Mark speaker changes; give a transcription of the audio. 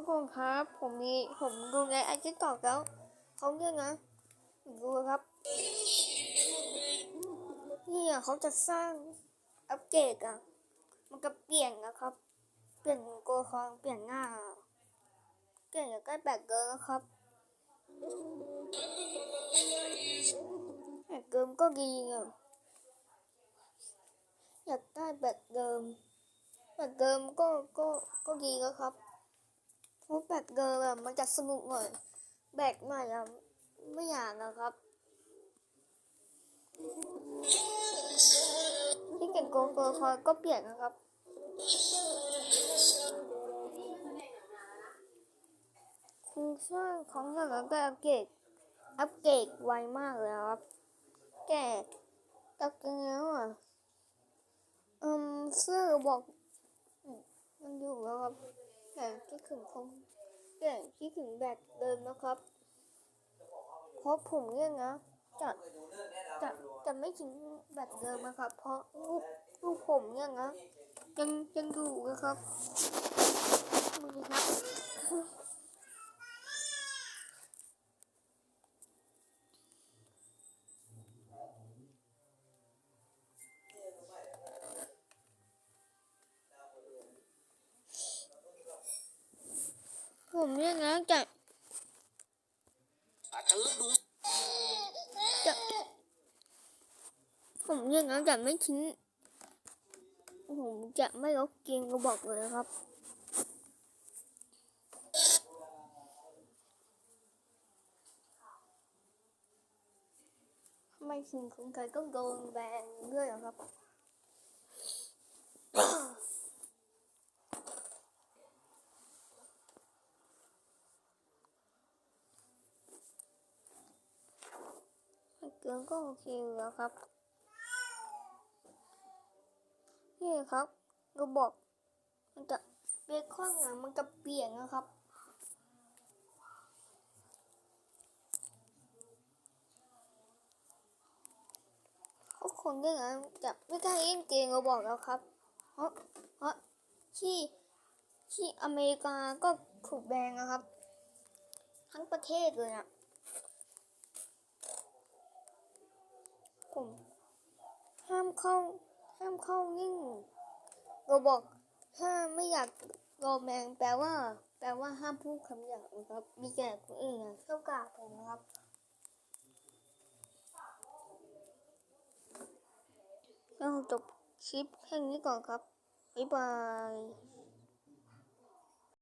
Speaker 1: ทุกคนครับ ผมมีผมดูในไอจีต่อแล้วเขาเนี่ยนะดูครับนี่เขาจะสร้างอัปเกรดอะมันก็เปลี่ยนนะครับ เปลี่ยนโกคองเปลี่ยนหน้าเปลี่ยนแล้วก็แบบเดิมนะครับแบบเดิมก็ดีอะอยากได้แบบเดิมแบบเดิมก็ก็ก็ดีแล้วครับ เพราะแบบเดิมอะมันจะสนุกหน่อย แบกใหม่อะไม่อยากนะครับที่เก่งโกงตัวคอยก็เปลี่ยนนะครับคุณสร้างของหลังก็อัปเกรดอัปเกรดไวมากเลยครับ แก่ตักยังไงอะอืมเสื้อบอกมันอยู่แล้วครับ แต่คิดถึงคงแต่คิดถึงแบบเดิมนะครับเพราะผมเนี่ยนะจะจะจะไม่ทิ้งแบบเดิมนะครับ เพราะรูปรูปผมเนี่ยนะยังยังดูนะครับดูดิครับ ผมเนี่ยนะจะ
Speaker 2: อาจะเลิกดู
Speaker 1: จะผมเนี่ยนะจะไม่ทิ้งผมจะไม่ลบเกมก็บอกเลยนะครับทำไมสิ่งของใครต้องโดนแบนด้วยเหรอครับ ไม่ เกินก็โอเคอยู่แล้วครับ นี่ครับระบบมันจะเบคอนอะมันจะเปลี่ยนนะครับทุกคนเนี่ยนะจะไม่กล้าเล่นเกมเราบอกแล้วครับเพราะเพราะที่ที่อเมริกาก็ถูกแบนนะครับ ทั้งประเทศเลยอะ ผมห้ามเข้า ห้ามเข้ายิ่งเราบอกถ้าไม่อยากรอแมงแปลว่า แปลว่าห้ามพูดคำหยาบนะครับ มีแก่คนอื่นเข้ากาบผมนะครับแล้วจบคลิปแค่นี้ก่อนครับ บ๊ายบาย